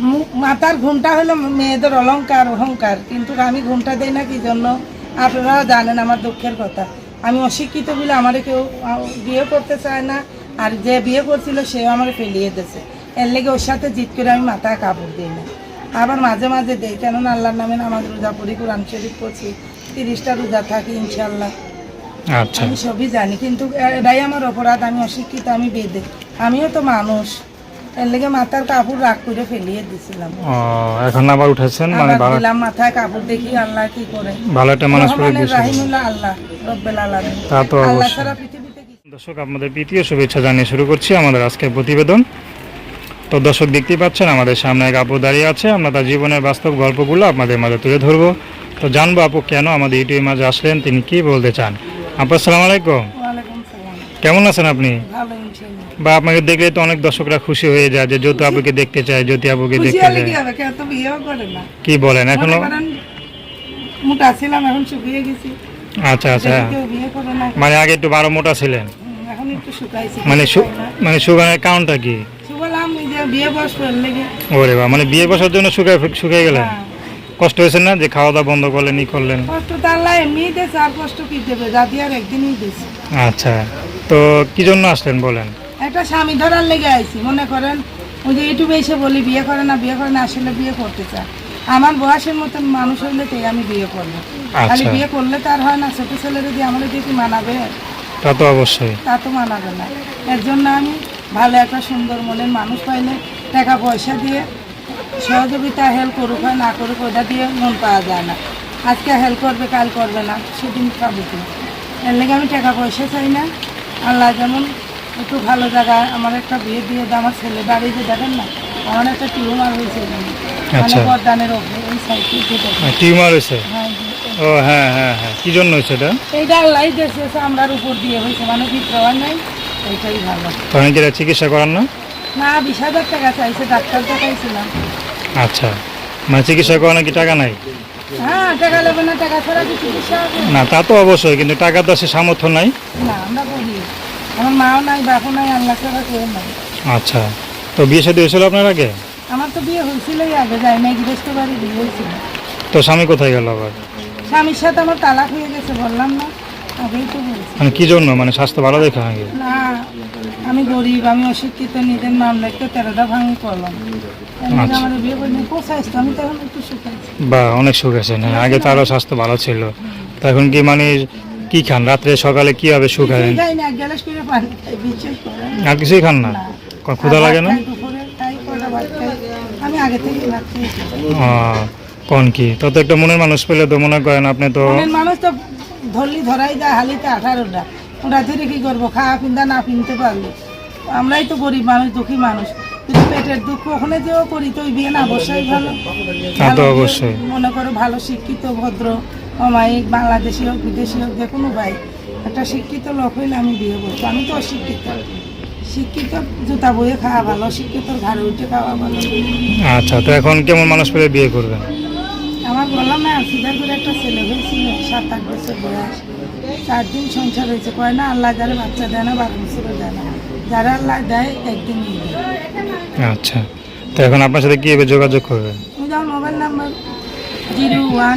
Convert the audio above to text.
মু- মাথার ঘুমটা হলো মেয়েদের অলংকার অহংকার। কিন্তু আমি ঘুমটা দেই না কি জন্য? আপনারা জানেন আমার দুঃখের কথা। আমি অশিক্ষিত বলে আমার কেউ বিয়ে করতে চায় না। আর যে বিয়ে করছিল সেও আমার ফেলিয়ে দিয়েছে। এর লেগে ওর সাথে জিত করে আমি মাথায় কাপড় দিই না। আবার মাঝে মাঝে দেই। কেননা আল্লাহর নামে নামাজ রোজা পড়ি কোরআন শরীফ পড়ছি তিরিশটা রোজা থাকি ইনশাল্লাহ আচ্ছা। আমি সবই জানি। কিন্তু এটাই আমার অপরাধ। আমি অশিক্ষিত আমি বেদে। আমিও তো মানুষ। এর লেগে মাথার কাপড় রাগ করে ফেলিয়ে দিছিলাম। ও এখন আবার উঠেছেন? মানে ভালো দিলাম মাথায় কাপড় দেখি আল্লাহ কি করে। ভালো একটা মানুষ করে রহমানের রাহিমুল্লাহ আল্লাহ রব্বেল আলামিন। তা তো অবশ্যই। দর্শক আপনাদের প্রীতীয় শুভেচ্ছা জানিয়ে শুরু করছি আমাদের আজকের প্রতিবেদন। তো দর্শক দেখতেই পাচ্ছেন আমাদের সামনে এক আপু দাঁড়িয়ে আছে। আমরা তার জীবনের বাস্তব গল্পগুলো আপনাদের মাঝে তুলে ধরবো। তো জানব আপু কেন আমাদের ইউটিউবের মাঝে আসলেন তিনি কি বলতে চান? আপু আসসালামু আলাইকুম। কেমন আছেন আপনি? বা আপনাকে দেখলে তো অনেক দর্শকরা খুশি হয়ে যায় যে জ্যোতি আপুকে দেখতে চায় জ্যোতি আপুকে দেখতে চায়। কি বলেন এখনও? মোটা ছিলাম এখন শুকিয়ে গেছি। আচ্ছা আচ্ছা। মানে আগে একটু বারো মোটা ছিলেন? এখন একটু শুকাইছি। মানে মানে সুগারের কারণটা কি? শুকলাম এই যে বিয়ে বয়স করে ওরে বা মানে বিয়ে বসার জন্য শুকায় শুকিয়ে গেলেন? হ্যাঁ। কষ্ট হয়েছে না যে খাওয়া দাওয়া বন্ধ করলেন ই করলেন? কষ্ট তো আল্লাহ এমনিই দিয়েছে আর কষ্ট কি দেবে? জাতি আর একদিনই দিয়েছে। আচ্ছা। তো কি জন্য আসলেন বলেন? একটা স্বামী ধরার লেগে আইছি মনে করেন ওই যে ইউটিউবে এসে বলি বিয়ে করে না বিয়ে করে না আসলে বিয়ে করতে চায়। আমার বয়সের মতন মানুষ হইলে তাই আমি বিয়ে করব। খালি আচ্ছা। বিয়ে করলে তো আর হয় না ছোট ছেলে যদি আমার দিয়ে কি মানাবে তা তো অবশ্যই। তা তো মানাবে না। এর জন্য আমি ভালো একটা সুন্দর মনের মানুষ পাইলে টাকা পয়সা দিয়ে সহযোগিতা হেল্প করুক হয় না করুক ওটা দিয়ে মন পাওয়া যায় না। আজকে হেল্প করবে কাল করবে না সেদিন পাবে এর লেগে আমি টাকা পয়সা চাই না। আল্লাহ যেমন একটু ভালো জায়গায় আমার একটা বিয়ে দিয়ে আমার ছেলে বাড়ি যে দেখেন না আমার একটা টিউমার হয়েছে। মানে আচ্ছা। বরদানের ওপরে এই সাইডে টিউমার হয়েছে? হ্যাঁ ও হ্যাঁ হ্যাঁ হ্যাঁ। কি জন্য হয়েছে এটা? এইটা আল্লাহ দেশে আমরার উপর দিয়ে হয়েছে। মানে বিক্রয় নাই এইটাই ভালো। তখন কি চিকিৎসা করান না? না বিশ হাজার টাকা চাইছে ডাক্তার দেখাইছিলাম। আচ্ছা। মানে চিকিৎসা করানো কি টাকা নাই? হ্যাঁ না হবে? না তা তো অবশ্যই কিন্তু টাকা তো সে সামর্থ্য নাই। আমরা মাও নাই বাপও নাই আল্লাহ ছাড়া কেউ নাই। আচ্ছা তো বিয়ে সাথে হয়েছিল আপনার আগে? আমার তো বিয়ে হয়েছিলই আগে যাই নাই গৃহস্থ বাড়ি বিয়ে হয়েছিল। তো স্বামী কোথায় গেল আবার? স্বামীর সাথে আমার তালাক হয়ে গেছে বললাম না আগেই তো বলছি। মানে কি জন্য? মানে স্বাস্থ্য ভালো দেখে আগে? না আমি গরিব আমি অশিক্ষিত নিজের নাম লিখতে তেরোটা ভাঙি করলাম। আচ্ছা। আমার বিয়ে করে আমি বা অনেক সুখ আছে না? আগে তো আরও স্বাস্থ্য ভালো ছিল। তো এখন কি মানে কি খান? রাত্রে সকালে কি হবে সুখ হয়? আর কিছুই খান না? ক্ষুধা লাগে না। আমি আগে থেকে কোন কি? তো তো একটা মনের মানুষ পেলে তো মনে করেন আপনি তো মানুষ তো ধরলি ধরাই যায় হালিতে আঠারোটা। ওটা ধরে কি করব? খাওয়া পিন্দা না কিনতে পারলে। আমরাই তো গরিব মানুষ দুঃখী মানুষ। কিন্তু পেটের দুঃখ ওখানে যেও করি তো ওই বিয়ে না বসাই ভালো। অবশ্যই। মনে করো ভালো শিক্ষিত ভদ্র অমায়িক বাংলাদেশি হোক বিদেশি হোক যে কোনো ভাই। একটা শিক্ষিত লোক হইলে আমি বিয়ে করব। আমি তো অশিক্ষিত। শিক্ষিত জুতা বইয়ে খাওয়া ভালো শিক্ষিত ঘাড়ে উঠে খাওয়া ভালো। আচ্ছা তো এখন কেমন মানুষ পেলে বিয়ে করবেন আমার বললাম না সিধার করে একটা ছেলে হয়েছিল সাত আট বছর বয়স। চার দিন সংসার হয়েছে। কয় না আল্লাহ যারা বাচ্চা দেয় না বারো বছরও দেয় না। যারা দেয় আচ্ছা। তো এখন আপনার সাথে কি যোগাযোগ করবে? Mobile number zero one